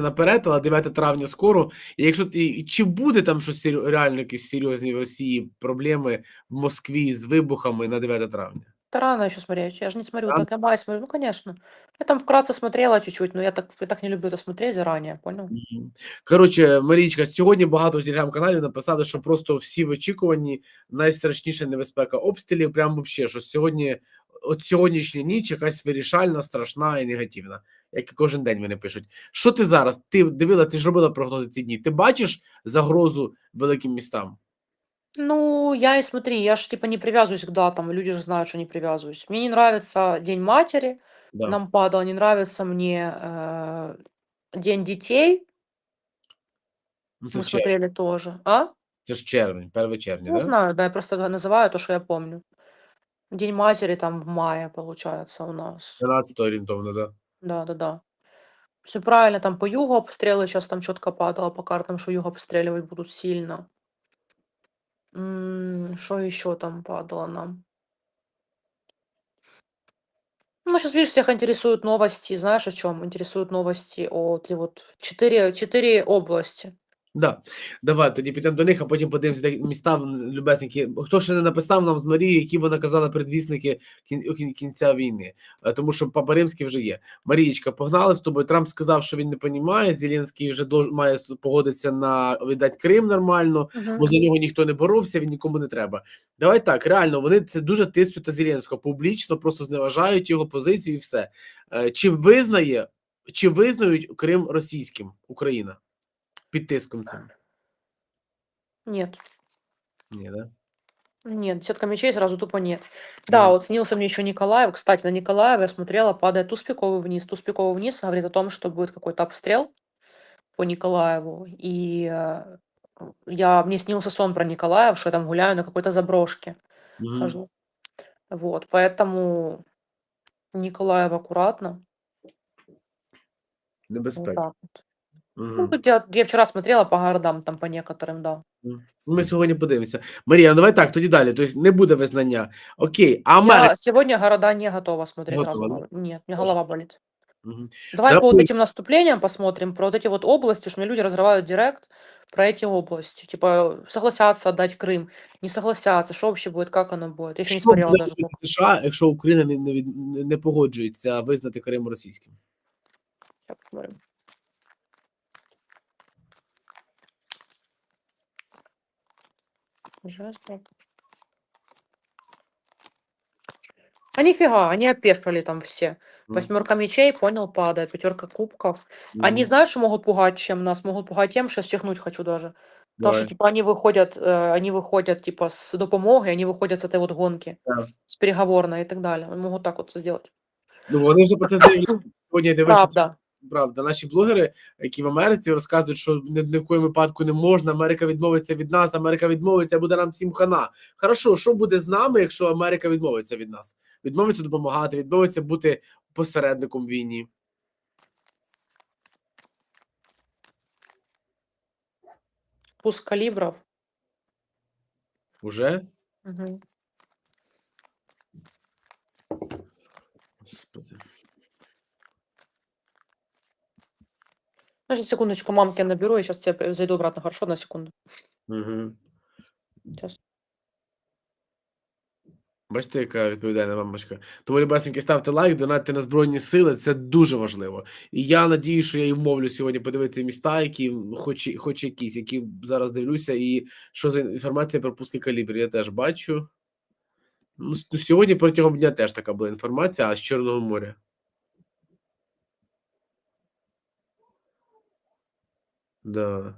наперед, але 9 травня скоро. І якщо і, і чи буде там щось реально якісь серйозні в Росії проблеми в Москві з вибухами на 9 травня? Да рано еще смотреть. Я же не смотрю, Рано? так я май смотрю. Ну, конечно. Я там вкратце смотрела чуть-чуть, но я так, я так не люблю это смотреть заранее, понял? Коротше, Марічка, сьогодні багато в телеграм-каналів написали, що просто всі в очікуванні найстрашніша небезпека обстрілів. Прям вообще, що сьогодні, от сьогоднішня ніч якась вирішальна, страшна і негативна Як і кожен день вони пишуть. Що ти зараз? Ти дивила, ти ж робила прогнози ці дні. Ти бачиш загрозу великим містам? Ну, я и смотри, я же типа не привязываюсь к датам, люди же знают, что не привязываюсь. Мне не нравится День матери, Да. нам падало, не нравится мне э, День детей, Ну, це, мы в червні, смотрели тоже. А? це ж червень, 1 червня, Не да? знаю, да, я просто называю то, что я помню. День матери там в мае, получается, у нас. 12 орієнтовно, да. Да, да, да. Все правильно, там по югу обстрелы, сейчас там четко падало по картам, что юг обстреливать будут сильно. М, Что еще там падало нам? Ну, сейчас, видишь, всех интересуют новости. Знаешь, о чем? Интересуют новости от ли вот четыре, четыре области. Да. Давай тоді підемо до них, а потім подивимося, де міста м, любесенькі. Хто ще не написав нам з Марії, які вона казала кін- кінця війни, Е, тому що Папа Римський вже є. Марієчка, погнали з тобою. Трамп сказав, що він не понімає. Зеленський вже дож- має погодитися на віддати Крим нормально, бо за нього ніхто не боровся, він нікому не треба. Давай так, реально, вони це дуже тиснуть на Зеленського, публічно просто зневажають його позицію і все. Е, Чи визнає, чи визнають Крим російським Україна під тиском цим? Нет, Ні, да? нет, десятка мечей сразу тупо нет. Да, Мгм. вот снился мне еще Николаев. Кстати, на Николаева я смотрела, падает туз-пиковый вниз. Туз-пиковый вниз говорит о том, что будет какой-то обстрел по Николаеву. И э, я, мне снился сон про Николаев, что я там гуляю на какой-то заброшке. Мгм. хожу. Вот, поэтому Николаев аккуратно. Вот Небезпека. так вот. Ну, Мгм. тут я, я вчера смотрела по городам, там по некоторым, да. Мгм. Ну, Ми сьогодні подивимося. Марія, ну давай так, тоді далі. Тобто не буде визнання. Окей, а Америка. Я сегодня города не готова смотреть Не сразу. готова, говорю. Нет, мне Хорошо. голова болит. Мгм. Давай Да, по вот пусть. этим наступлениям посмотрим, про вот эти вот области, что мне люди разрывают директ про эти области. Типа согласятся отдать Крым, не согласятся, что вообще будет, как оно будет. Я еще не Що смотрела буде даже. робити США, якщо Україна не, не, від- не- не погоджується визнати Крим російським? Щас посмотрим. Жезлов. А нифига, они опешили там все. Восьмерка мечей, понял, падает. Пятерка кубков. Mm. Они знают, что могут пугать чем нас? Могут пугать тем, что стихнуть хочу даже. Потому що, типу, вони виходять, е, э, вони виходять, типу, з допомоги, вони виходять з цієї от гонки, yeah. з переговорної і так далее. Вони можуть так вот сделать. Ну, вони вже про це заявили. Сьогодні Правда. Правда, наші блогери, які в Америці розказують, що ні, ні в коєму випадку не можна, Америка відмовиться від нас, Америка відмовиться, буде нам всім хана. Хорошо, що буде з нами, якщо Америка відмовиться від нас? Відмовиться допомагати, відмовиться бути посередником війні. Пуск калибров. Уже? Мгм. Господи. Подожди секундочку, мамки я наберу, я сейчас тебе зайду обратно, хорошо, на секунду. Угу. Сейчас. Бачите, яка відповідальна мамочка. Тому, любесеньки, ставте лайк, донатьте на Збройні Сили, це дуже важливо. І я надію, що я і вмовлю сьогодні подивитися міста, які, хоч, хоч якісь, які зараз дивлюся, і що за інформація про пуски калібрів, я теж бачу. Ну, ну, сьогодні протягом дня теж така була інформація, а з Чорного моря. Да.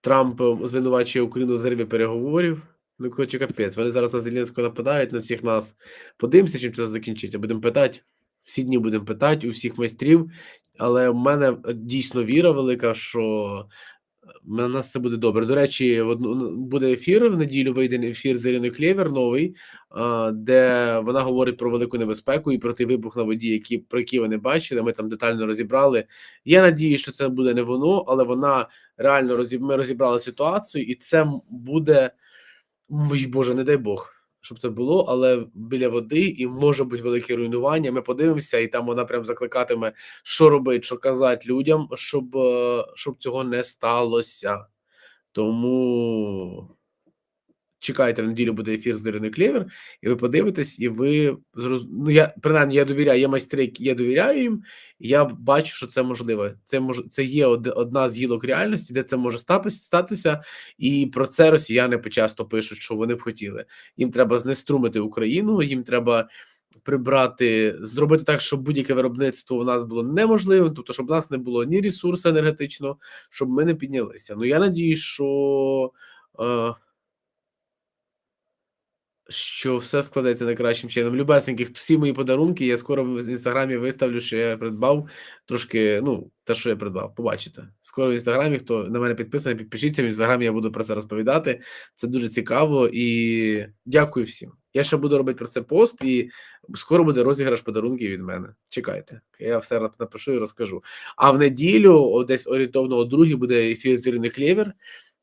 Трамп е, звинувачує Україну в зриві переговорів. Ну, коротше, капець. Вони зараз на Зеленського нападають, на всіх нас. Подивимося, чим це закінчиться. Будемо питати. Всі дні будемо питати у всіх майстрів. Але в мене е, дійсно віра велика, що на нас це буде добре. До речі, ну, буде ефір в неділю. Вийде ефір з Іриною Клєвер новий, де вона говорить про велику небезпеку і про той вибух на воді, які, про які вони бачили. Ми там детально розібрали. Я надію, що це буде не воно, але вона реально розіб... ми розібрали ситуацію, і це буде. Мій Боже, не дай Бог. Щоб це було, але біля води і може бути велике руйнування. Ми подивимося, і там вона прям закликатиме, що робити, що казати людям, щоб, е, щоб цього не сталося. Тому чекайте, в неділю буде ефір з Дариною Клєвер, і ви подивитесь, і ви зроз... ну я принаймні я довіряю, є майстри, я довіряю їм, і я бачу, що це можливо. Це мож... це є од- одна з гілок реальності, де це може статися, і про це росіяни почасто пишуть, що вони б хотіли. Їм треба знеструмити Україну, їм треба прибрати, зробити так, щоб будь-яке виробництво у нас було неможливим, тобто, щоб у нас не було ні ресурсу енергетичного, щоб ми не піднялися. Ну я надію, що. Е... Що все складеться найкращим чином. Любесеньких, всі мої подарунки. Я скоро в інстаграмі виставлю, що я придбав трошки. Ну, те, що я придбав. Побачите. Скоро в інстаграмі, хто на мене підписаний, підпишіться. В інстаграмі я буду про це розповідати. Це дуже цікаво і дякую всім. Я ще буду робити про це пост, і скоро буде розіграш подарунків від мене. Чекайте, я все нап- напишу і розкажу. А в неділю, десь орієнтовно о другій, буде ефір з Ірини Клєвер.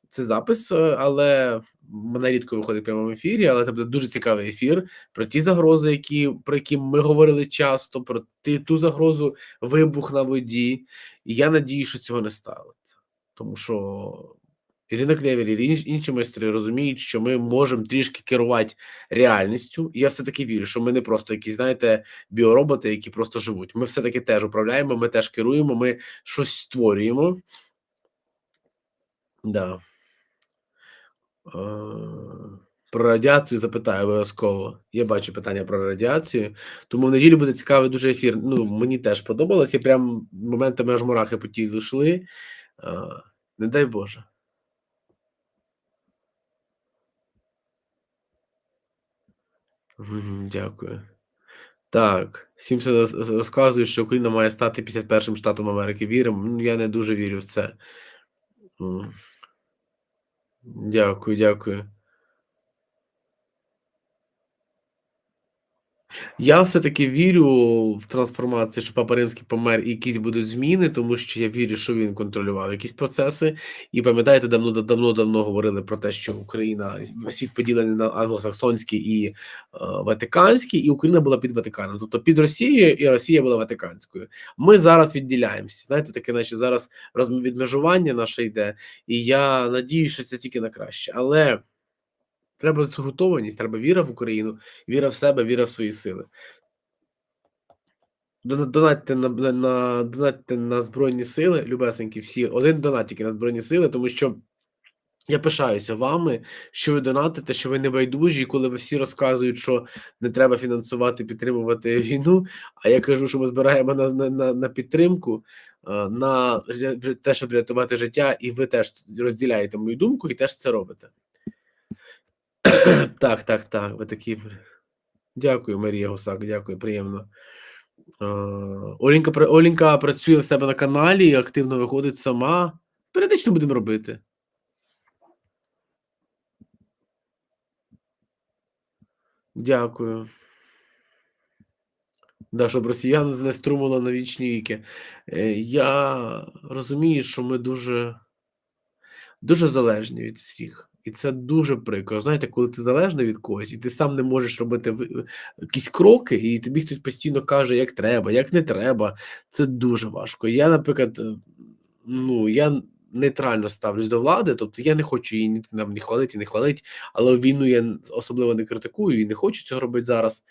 Це запис, е, але мене рідко виходить в прямому ефірі, але це буде дуже цікавий ефір про ті загрози, які про які ми говорили часто, про ті, ту загрозу вибух на воді. І я надію, що цього не станеться. Тому що Ірина Клєвер і інші майстри розуміють, що ми можемо трішки керувати реальністю. І я все-таки вірю, що ми не просто якісь, знаєте, біороботи, які просто живуть. Ми все-таки теж управляємо, ми теж керуємо, ми щось створюємо. Да. Е, Про радіацію запитаю обов'язково. Я бачу питання про радіацію. Тому в неділю буде цікавий дуже ефір. Ну, мені теж подобалось. І прям моментами аж мурахи по тілу йшли. Е, Не дай Боже. Дякую. Так, Сімпсон роз- розказує, що Україна має стати 51-м штатом Америки. Віримо? Ну, я не дуже вірю в це. Дякую, дякую. Я все-таки вірю в трансформацію, що Папа Римський помер і якісь будуть зміни, тому що я вірю, що він контролював якісь процеси. І пам'ятаєте, давно давно давно говорили про те, що Україна світ поділений на англосаксонський і е, Ватиканський, і Україна була під Ватиканом, тобто під Росією, і Росія була Ватиканською. Ми зараз відділяємося. Знаєте, таке, наче зараз розм- відмежування наше йде, і я надію, що це тільки на краще. Але треба згуртованість, треба віра в Україну, віра в себе, віра в свої сили. Донатьте на, на, на, донатьте на Збройні Сили, любесенькі всі, один донат на Збройні Сили, тому що я пишаюся вами, що ви донатите, що ви не байдужі, коли ви всі розказують, що не треба фінансувати, підтримувати війну. А я кажу, що ми збираємо на, на, на, підтримку, на те, щоб врятувати життя, і ви теж розділяєте мою думку і теж це робите. Так, так, так. Ви такі. Дякую, Марія Гусак, дякую, приємно. Олінка, Олінка працює в себе на каналі, активно виходить сама. Періодично будемо робити. Дякую. Да, щоб росіян не струмило на вічні віки. Е, Я розумію, що ми дуже, дуже залежні від всіх. І це дуже прикро. Знаєте, коли ти залежний від когось, і ти сам не можеш робити якісь кроки, і тобі хтось постійно каже, як треба, як не треба. Це дуже важко. Я, наприклад, е, ну я нейтрально ставлюсь до влади, тобто я не хочу її ні нам ні хвалити, ні хвалити, але війну я особливо не критикую і не хочу цього робити зараз.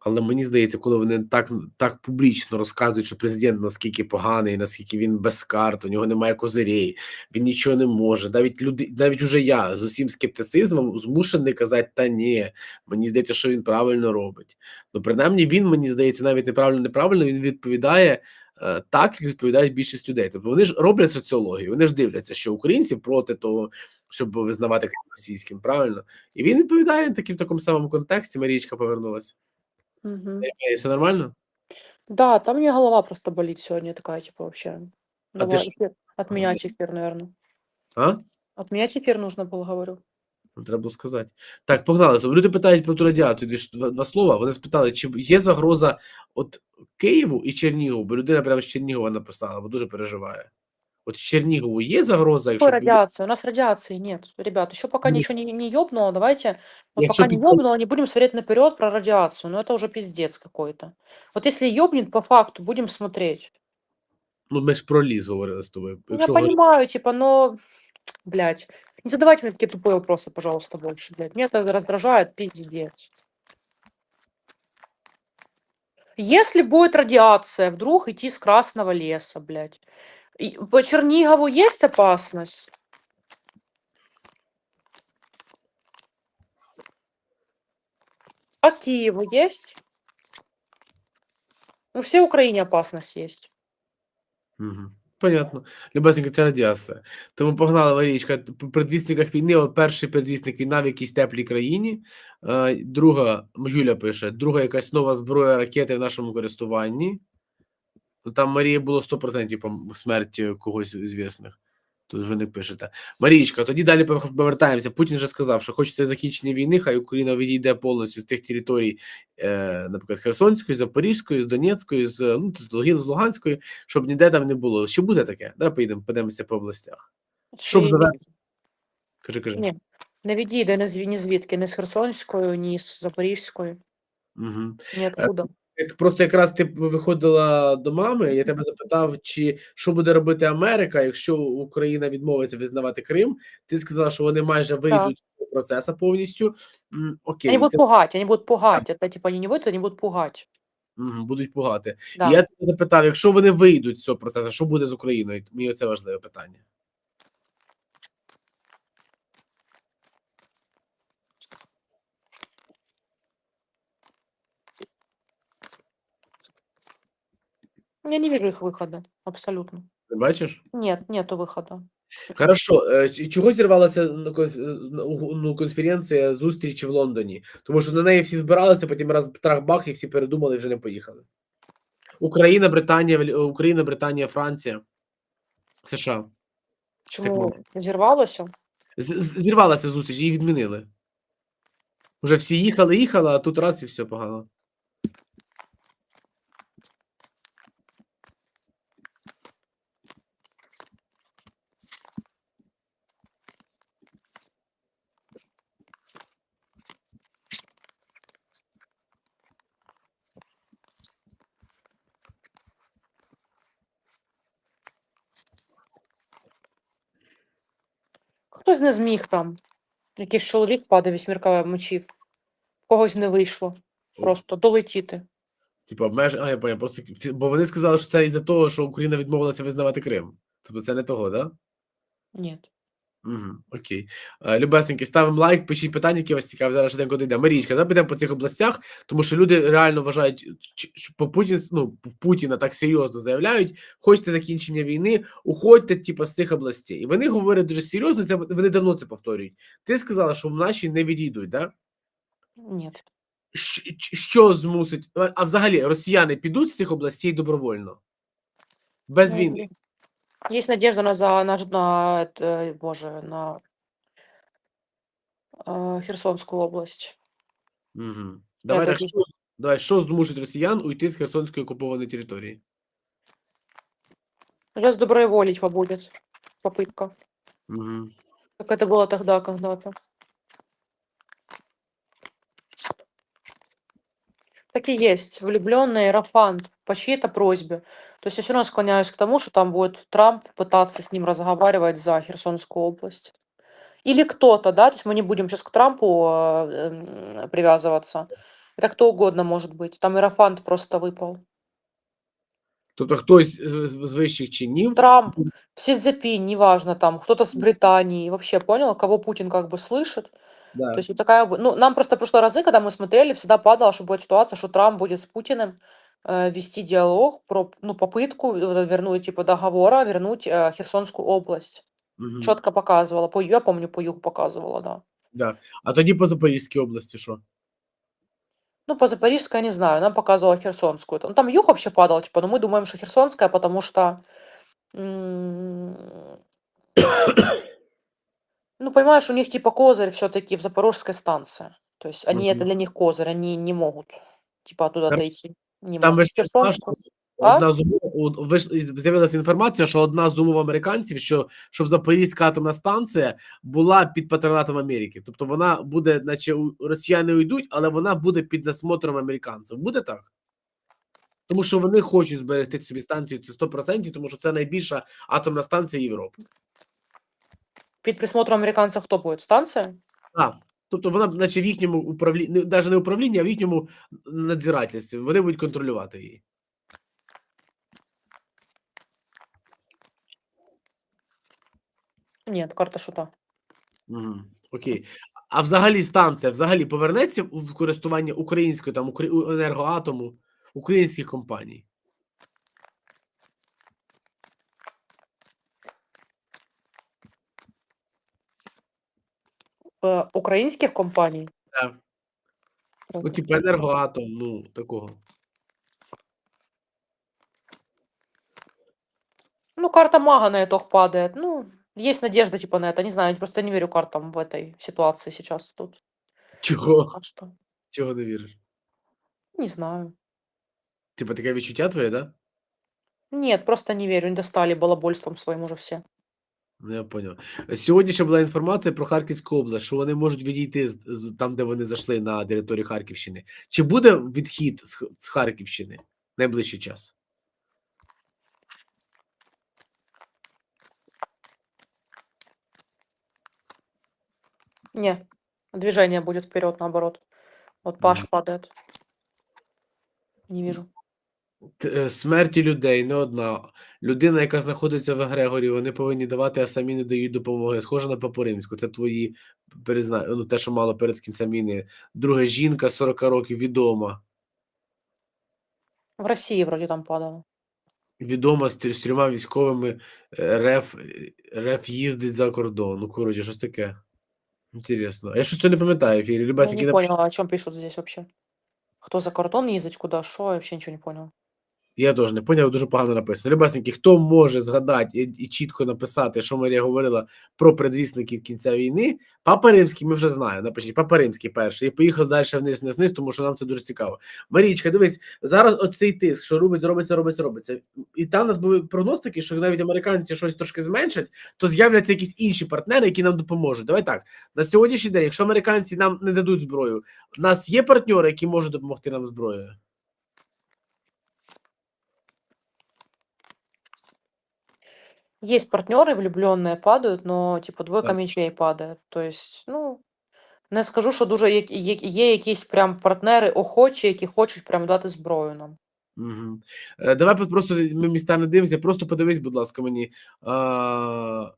Але мені здається, коли вони так, так публічно розказують, що президент наскільки поганий, наскільки він без карт, у нього немає козирей, він нічого не може. Навіть люди, навіть уже я з усім скептицизмом змушений казати, та ні, мені здається, що він правильно робить. Ну, принаймні, він мені здається, навіть неправильно, неправильно він відповідає е, так, як відповідають більшість людей. Тобто вони ж роблять соціологію, вони ж дивляться, що українці проти того, щоб визнавати російським, правильно? І він відповідає таки в такому самому контексті. Марічка повернулася. Мгм. Е, Все нормально? Да, там у меня голова просто болит сегодня такая, типа, вообще. А ты Давай, ш- эфир- отменять эфир, наверное. А? Отменять эфир нужно было, говорю. Ну, Треба було сказати. Так, погнали. Тобто Люди питають про ту радіацію. Дві, ж- два, два слова. Вони спитали, чи є загроза от Києву і Чернігову, бо людина прямо з Чернігова написала, бо дуже переживає. От Чернігову є загроза, якщо Какой буде радиация? У нас радиации нет. Ребят, еще пока Ну. ничего не, не ёбнуло, давайте, вот Якщо пока не підпал- ёбнуло, не будем смотреть наперед про радиацию. Ну это уже пиздец какой-то. Вот если ёбнет по факту, будем смотреть. Ну, ми ж про ліс говорили з тобою. Ну, Я Якщо говорити- понимаю, типа, но, блядь, не задавайте мне такие тупые вопросы, пожалуйста, больше, блядь. Меня это раздражает, пиздец. Если будет радиация, вдруг идти с Красного леса, блядь. По Чернигову есть опасность? А Киеву есть? У всей Украине опасность есть. Мгм. Понятно. Любесенька, це радіація. Тому погнали Марічка. По предвісниках війни, от перший предвісник війна в якійсь теплій країні. Е, друга, Юля пише, друга якась нова зброя ракети в нашому користуванні. Ну, Там Марія було 100% пом- смерть е, когось звісних. Тут ви не пишете. Марічка, тоді далі повертаємося. Путін вже сказав, що хочете закінчення війни, хай Україна відійде повністю з тих територій, е, наприклад, Херсонської, Запорізької, з Донецької, з, ну, з Луганської, щоб ніде там не було. Що буде таке? Давай поїдемо, подивимося по областях. Щоб Чи- завершити. Кажи, кажи. Ні. Не відійде ні, ні звідки, ні з Херсонської, ні з Запорізької. Угу. Ні откуда. Як просто якраз ти виходила до мами, я тебе запитав, чи що буде робити Америка, якщо Україна відмовиться визнавати Крим. Ти сказала, що вони майже вийдуть з цього процесу повністю. М, Окей, Они будут це, пугать, они будут пугать. Это типа они не выйдут, они будут пугать. мгм, будуть пугати. Да. І я тебе запитав, якщо вони вийдуть з цього процесу, що буде з Україною? Мені це важливе питання. Я не вижу их выхода. Абсолютно. Бачиш? Нет, нету выхода. Хорошо, е, ч- чого зірвалася на конф- на уг- ну, конференція зустрічі в Лондоні? Тому що на неї всі збиралися, потім раз трах-бах, і всі передумали і вже не поїхали. Україна, Британія, Вел- Україна, Британія, Франція, США. Чому зірвалося? З- з- Зірвалася зустріч, її відмінили. Уже всі їхали, їхали, а тут раз і все погано. Хтось не зміг там. Якийсь чоловік падає вісьмірка мочів. Когось не вийшло. Просто долетіти. Типу, обмеж... А, я поняв, просто бо вони сказали, що це із-за того, що Україна відмовилася визнавати Крим. Тобто це не того, так? Да? Ні. Угу, окей. Е, Любесеньки, ставимо лайк, пишіть питання, які вас цікаві. Зараз швиденько дійде. Марічка, давай підемо по цих областях, тому що люди реально вважають, що по Путін, ну, Путіна так серйозно заявляють, хочете закінчення війни, уходьте, типу, з цих областей. І вони говорять дуже серйозно, це вони давно це повторюють. Ти сказала, що в наші не відійдуть, да? Ні. Що змусить? А а взагалі росіяни підуть з цих областей добровольно? Без Ну, війни. Есть надежда на, за, на, ж- на это, боже, на э, Херсонскую область. Угу. Давай, так, тоді- що, давай, що змусить росіян уйти з Херсонської окупованої території? Сейчас доброволить будет попытка. Угу. Как это было тогда когда-то. Так и есть. Влюбленный Рафант по чьей-то просьбе. то есть я все равно склоняюсь к тому, что там будет Трамп пытаться с ним разговаривать за Херсонскую область. Или кто-то, да, то есть мы не будем сейчас к Трампу э, м, привязываться. Это кто угодно может быть. Там Иерофант просто выпал. Тобто хтось з, з з вищих чинів Трамп, Си Цзепинь, неважно там, кто-то с Британии. Вообще понял, кого Путин как бы слышит. да, То есть вот такая, ну, нам просто в прошлые разы, когда мы смотрели, всегда падало, что будет ситуация, что Трамп будет с Путиным э, вести диалог про, ну, попытку вот это вернуть, типа, договора, вернуть э, Херсонскую область. угу. Четко показывала. По, ю- я помню, по югу показывала, да. да. А тоді по Запорізькій області що? Ну, по Запорижской я не знаю, нам показывала Херсонскую. Ну, там юг вообще падал, типа, но мы думаем, что Херсонская, потому что... м, Ну, понимаешь, у них типа козырь все-таки в Запорожской станции. То есть они, это Мгм. для них козырь, они не могут, типа, оттуда Хорошо. отойти. Не Там. А? Одна з умов, ви ж- з'явилася інформація, що одна з умов американців, що щоб Запорізька атомна станція була під патронатом Америки. Тобто вона буде, наче росіяни уйдуть, але вона буде під насмотром американців. Буде так? Тому що вони хочуть зберегти собі станцію це 100%, тому що це найбільша атомна станція Європи. Під присмотром американців хто буде? Станція? А, тобто вона, наче в їхньому управлінні, навіть не управлінні, а в їхньому надзирательстві. Вони будуть контролювати її. Ні, карта шута. Угу. Окей. А взагалі станція взагалі повернеться в користування української там енергоатому, українських компаній. Е, Українських компаній? Так. Ну, типу енергоатом, ну такого. Ну, карта мага на итог падает. Ну, есть надежда типа на это. Не знаю, я просто не верю картам в этой ситуации сейчас тут. Чого? Пока что. Чого не віриш? Не знаю. Типу таке відчуття твоє, да? Нет, просто не верю. Не достали балабольством своим уже все. Ну, я поняв. Сьогодні ще була інформація про Харківську область, що вони можуть відійти з, з там, де вони зайшли на територію Харківщини. Чи буде відхід з, Х- з Харківщини в найближчий час? Не. Движение будет вперед, наоборот. Вот Паш падает. Не вижу. Е, Смерті людей не одна. Людина, яка знаходиться в Егрегорі, вони повинні давати, а самі не дають допомоги. Схоже на Папу Римську. Це твої перезна... ну, те, що мало перед кінцем війни. Друга жінка 40 років відома. В России вроде там падало. Відома з, трьома військовими е, РФ, РФ їздить за кордон. Ну, коротше, щось таке. Інтересно. Я щось це не пам'ятаю, ефірі. Я не поняла, о чем пишут здесь вообще. Кто за кордон ездить, куда, что, я вообще ничего не понял. Я теж не поняв, дуже погано написано. Любасенькі, хто може згадати і, і чітко написати, що Марія говорила про предвісників кінця війни, Папа Римський ми вже знаємо. Напишіть Папа Римський перший. І поїхали далі вниз, вниз, вниз, тому що нам це дуже цікаво. Марічка, дивись, зараз оцей тиск, що робиться, робиться, робиться, робиться. І там у нас були прогностики, що навіть американці щось трошки зменшать, то з'являться якісь інші партнери, які нам допоможуть. Давай так. На сьогоднішній день, якщо американці нам не дадуть зброю, у нас є партнери, які можуть допомогти нам зброєю. Есть партнеры влюбленные падают, но типу двойка Так. мечей падает. То есть, ну, не скажу, що дуже є, є, є якісь прям партнери охочі, які хочуть прям дати зброю нам. Угу. Давай по- просто ми міста не дивимося, просто подивись, будь ласка, мені. А,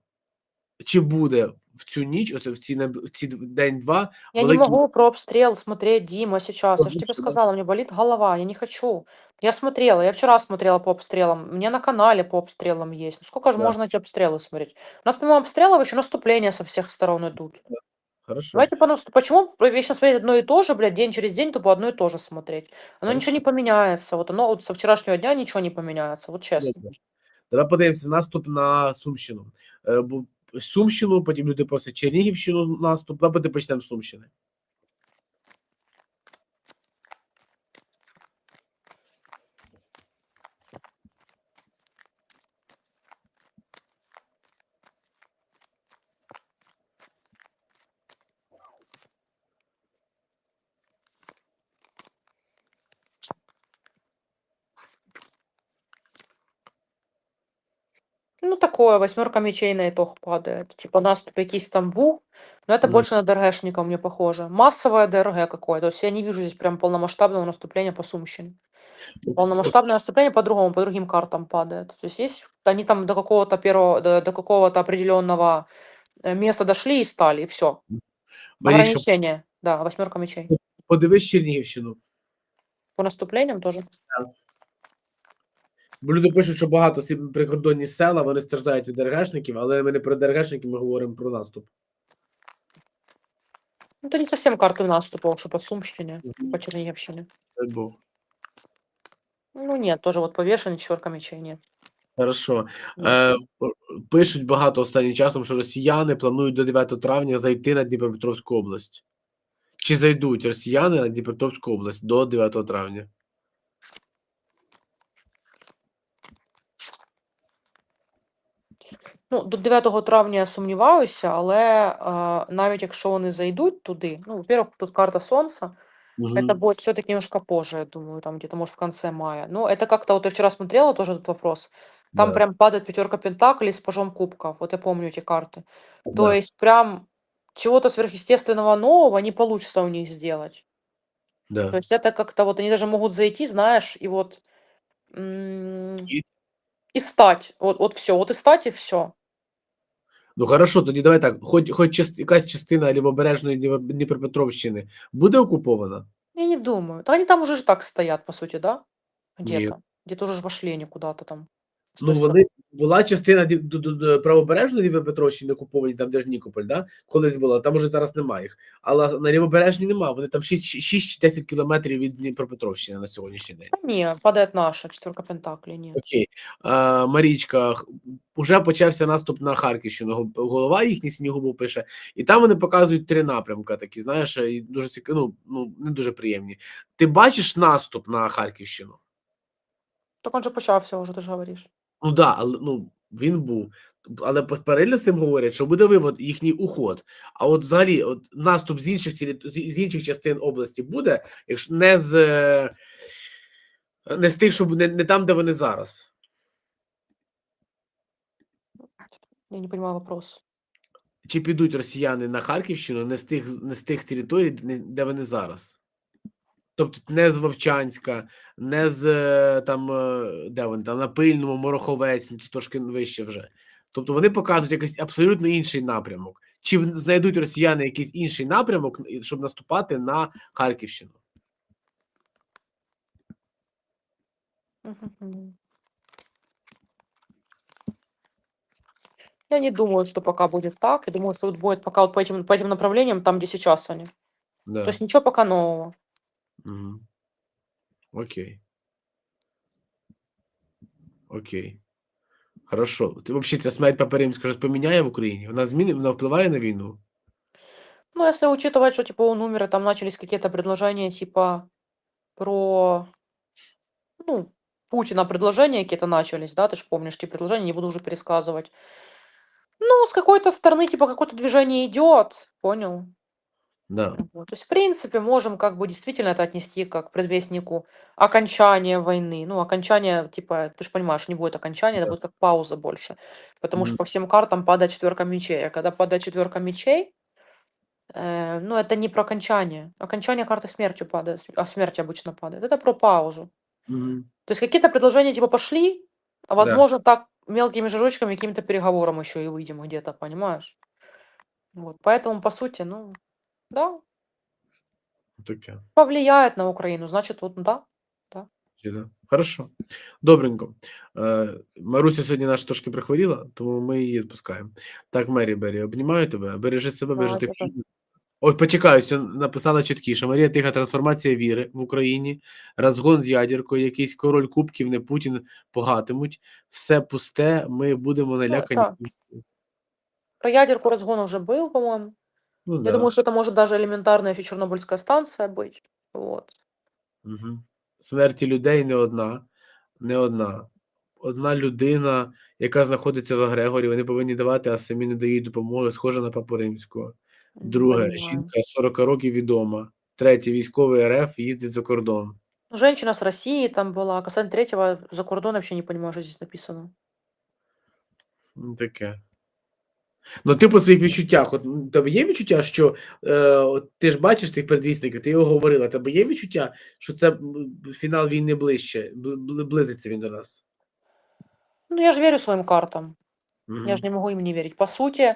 чи буде в цю ніч, оце в ці, неб- в ці д- день-два, Я не великий могу про обстрел смотреть, Дима, сейчас. Я же Потому тебе сказала, мне болит голова, я не хочу. Я смотрела, я вчера смотрела по обстрелам. У меня на канале по обстрелам есть. Ну сколько же Да. можно эти обстрелы смотреть? У нас помимо обстрелов еще наступления со всех сторон идут. Хорошо. Давайте по наступ- Почему вечно смотреть одно и то же, блядь, день через день, тупо одно и то же смотреть? Оно ничего не поменяется. Вот оно вот со вчерашнего дня ничего не поменяется, вот честно. Добре. Давай подивимося наступ на Сумщину. Е, бо Сумщину, потім люди просять Чернігівщину наступ. Давай почнемо з Сумщини. такое, восьмерка мечей на итог падает. Типа наступ якийсь там був, но это Мгм. больше на ДРГшника мне похоже. Массовое ДРГ какое-то. То есть я не вижу здесь прям полномасштабного наступления по Сумщине. Полномасштабное наступление по-другому, по другим картам падает. То есть есть, они там до какого-то первого, до, до какого-то определенного э, места дошли и стали, и все. Марічка, Ограничение. Да, восьмерка мечей. подивись Чернігівщину. По наступлениям тоже. Бо люди пишуть, що багато ці прикордонні села вони страждають від ДРГшників, але ми не про ДРГшників, ми говоримо про наступ. Ну, это не совсем карты наступа, что по Сумщине, Мгм. по Черниговщине. Дай Бог. Ну, нет, тоже вот повешенный, четверка мечей, нет. Хорошо. Нет. Е, п- пишуть багато останнім часом, що росіяни планують до 9 травня зайти на Дніпропетровську область. Чи зайдуть росіяни на Дніпропетровську область до 9 травня? Ну, до 9 травня я сумніваюся, але, а, навіть якщо вони зайдуть туди, ну, во-первых, тут карта Сонця. Это Мгм. будет все-таки немножко позже, я думаю, там где-то, может, в конце мая. Но это как-то, вот я вчера смотрела тоже этот вопрос. Там Да, прям падает пятерка пентаклей с пажом кубков. Вот я помню эти карты. То да, есть прям чего-то сверхъестественного нового не получится у них сделать. То да. есть это как-то вот они даже могут зайти, знаешь, и вот м, І и стать. Вот, вот все, вот и стать, и все. Ну хорошо, тоді давай так. Хоч, хоч част, якась частина лівобережної Дніпро- Дніпропетровщини буде окупована? Я не думаю. Да они там уже же так стоят, по сути, да? Ні. Где-то. Где-то уже ж вошли они куда-то там. Ну вони була частина правобережної Дніпропетровщини окуповані, там де ж Нікополь, да? колись була, там уже зараз немає їх. Але на лівобережній немає. Вони там 6, 6 чи 10 кілометрів від Дніпропетровщини на сьогоднішній день. Да не, падает наша четверка пентаклей, нет. Окей. А, Марічка, уже почався наступ на Харківщину. Голова їхній Снігубов пише, і там вони показують три напрямки, такі, знаєш, і дуже цікаві, ну, ну, не дуже приємні. Ти бачиш наступ на Харківщину? Так он же почався уже, ти ж говориш. Ну да, але ну він був. Але паралельно з цим говорять, що буде вивод їхній уход. А от взагалі, от наступ з інших з інших частин області буде, якщо не з не з тих, що не, не там, де вони зараз. Я не понимаю вопрос. Чи підуть росіяни на Харківщину не з тих, не з тих територій, де вони зараз? Тобто не з Вовчанська, не з е, там, е, де вони там на пильному, Мороховець, ну це трошки вище вже. Тобто вони показують якийсь абсолютно інший напрямок. Чи знайдуть росіяни якийсь інший напрямок, щоб наступати на Харківщину? Я не думаю, что пока будет так. Я думаю, что будет пока вот по этим, по этим направлениям, там, где сейчас они. Да. То есть ничего пока нового. Угу. Окей. Окей. Хорошо. Ти взагалі ця смерть Папи Римського щось поміняє в Україні? Вона зміни, вона впливає на війну? Ну, если учитывать, что, типа, он умер, и там начались какие-то предложения, типа, про, ну, Путина предложения какие-то начались, да, ты же помнишь те предложения, не буду уже пересказывать. Ну, с какой-то стороны, типа, какое-то движение идет, понял? Да. Вот. То есть, в принципе, можем как бы действительно это отнести как к предвестнику окончания войны. Ну, окончание, типа, ты же понимаешь, не будет окончания, это Да. будет как пауза больше. Потому что Мгм. по всем картам падает четверка мечей. А когда падает четверка мечей, э, ну, это не про окончание. Окончание карты смертью падает, а смерть обычно падает. Это про паузу. Угу. То есть какие-то предложения типа пошли, а Да. возможно так мелкими шажочками каким-то переговорам еще и выйдем где-то, понимаешь? Вот, поэтому, по сути, ну, да, Таке. повлияет на Украину, значит, вот да. Да? Хорошо. Добренько. Е, Маруся сьогодні наша трошки прихворіла, тому ми її відпускаємо. Так, Мері Бері, обнімаю тебе, бережи себе, бережи тебе. Ой, почекаю, ся- написала чіткіше. Марія Тиха, трансформація віри в Україні, розгон з ядіркою, якийсь король кубків, не Путін погатимуть. Все пусте, ми будемо налякані. так. Про ядерку разгон уже был, по-моему. Ну, Я да. думаю, что это может даже элементарная еще Чернобыльская станция быть. Вот. Угу. Смерті людей не одна, не одна. Одна людина, яка знаходиться в Агрегорі, вони повинні давати, а самі не дають допомоги, схожа на папу римського. М, Друге, понимаю. жінка 40 років відома. Третє, військовий РФ їздить за кордон. Женщина с России там была. а Касательно третьего, за кордон вообще не понимаю, что здесь написано. Ну, Таке. Ну, ти по своїх відчуттях, от м, тебе є відчуття, що е, от ти ж бачиш цих предвісників, ти його говорила, тебе є відчуття, що це м, фінал війни ближче, бли- бли- близиться він до нас? Ну, я же верю своим картам. Мгм. Я же не могу им не верить. По сути,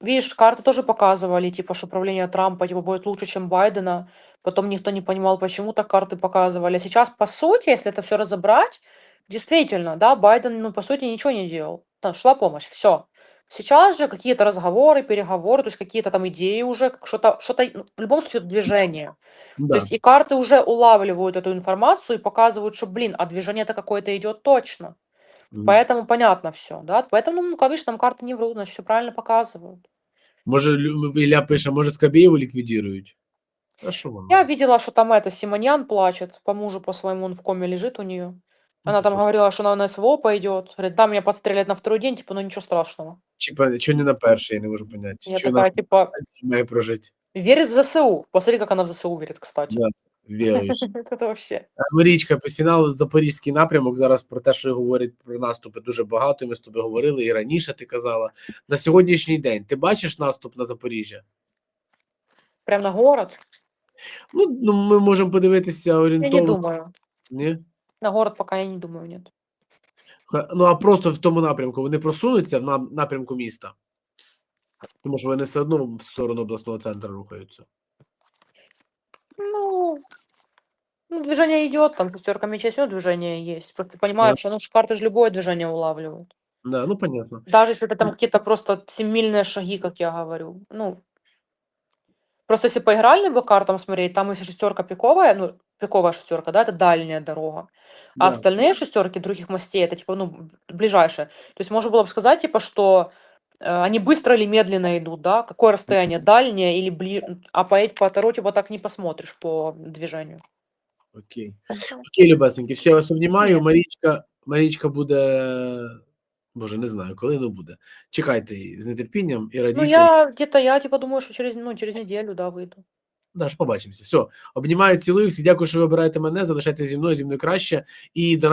видишь, карты тоже показывали, типа, что правление Трампа типа, будет лучше, чем Байдена. Потом никто не понимал, почему так карты показывали. А сейчас, по сути, если это все разобрать, действительно, да, Байден, ну, по сути, ничего не делал. Да, шла помощь, все. Сейчас же какие-то разговоры, переговоры, то есть какие-то там идеи уже, как что-то, что-то, ну, в любом случае, это движение. Ну, То да. есть и карты уже улавливают эту информацию и показывают, что, блин, а движение-то какое-то идет точно. Мгм. Поэтому понятно все, да. Поэтому, ну, как видишь, нам карты не врут, значит, все правильно показывают. Може, Лю- Ілля пише, може, Скабєєву ліквідірують? А що воно? Я видела, что там это Симоньян плачет по мужу, по своему, он в коме лежит у нее. Ну, Она ты там шо? говорила, что она на СВО пойдет. Говорит, да, меня подстрелят на второй день, типа, ну ничего страшного. Чи, чи не на перший, я не можу поняти. Я Чи такая, типа, перший має прожити? верит в ЗСУ. Посмотри, как она в ЗСУ верит, кстати. Да, віруєш. Это вообще. Марічка, фінал Запорізький напрямок. Зараз про те, що говорять про наступи, дуже багато. і Ми з тобою говорили і раніше ти казала. На сьогоднішній день ти бачиш наступ на Запоріжжя? Прям на город? Ну, ну ми можемо подивитися Я орієнтовно. не думаю. Ні? На город пока я не думаю, нет. Ха- Ну, а просто в тому напрямку вони просунуться в нам- напрямку міста. Тому що вони все одно в сторону обласного центру рухаються. Ну, ну, движение идет, там шестерка мечей все движение есть. Просто понимаешь, что ну, ж карты же любое движение улавливают. Да, ну понятно. Даже если это там какие-то просто семимильные шаги, как я говорю. Ну, просто если по игральным бы картам смотреть, там если шестерка пиковая, ну, пиковая шестерка, да, это дальняя дорога. А Да. остальные шестерки других мастей, это типа, ну, б- ближайшие. То есть можно было бы сказать, типа, что э, они быстро или медленно идут, да, какое расстояние, дальнее или ближе, а по, эт- по Таро, типа, так не посмотришь по движению. Окей. Окей, любесеньки, все, я вас обнімаю. Ні. Марічка, Марічка буде. Боже, не знаю, коли не буде. Чекайте її з нетерпінням і радійте. Ну, я где-то, я типа думаю, что через, ну, через неделю, да, выйду. Да, ж побачимося. Все, обнімаю, цілую всіх. Дякую, що ви обираєте мене. Залишайтеся зі мною, зі мною краще. І до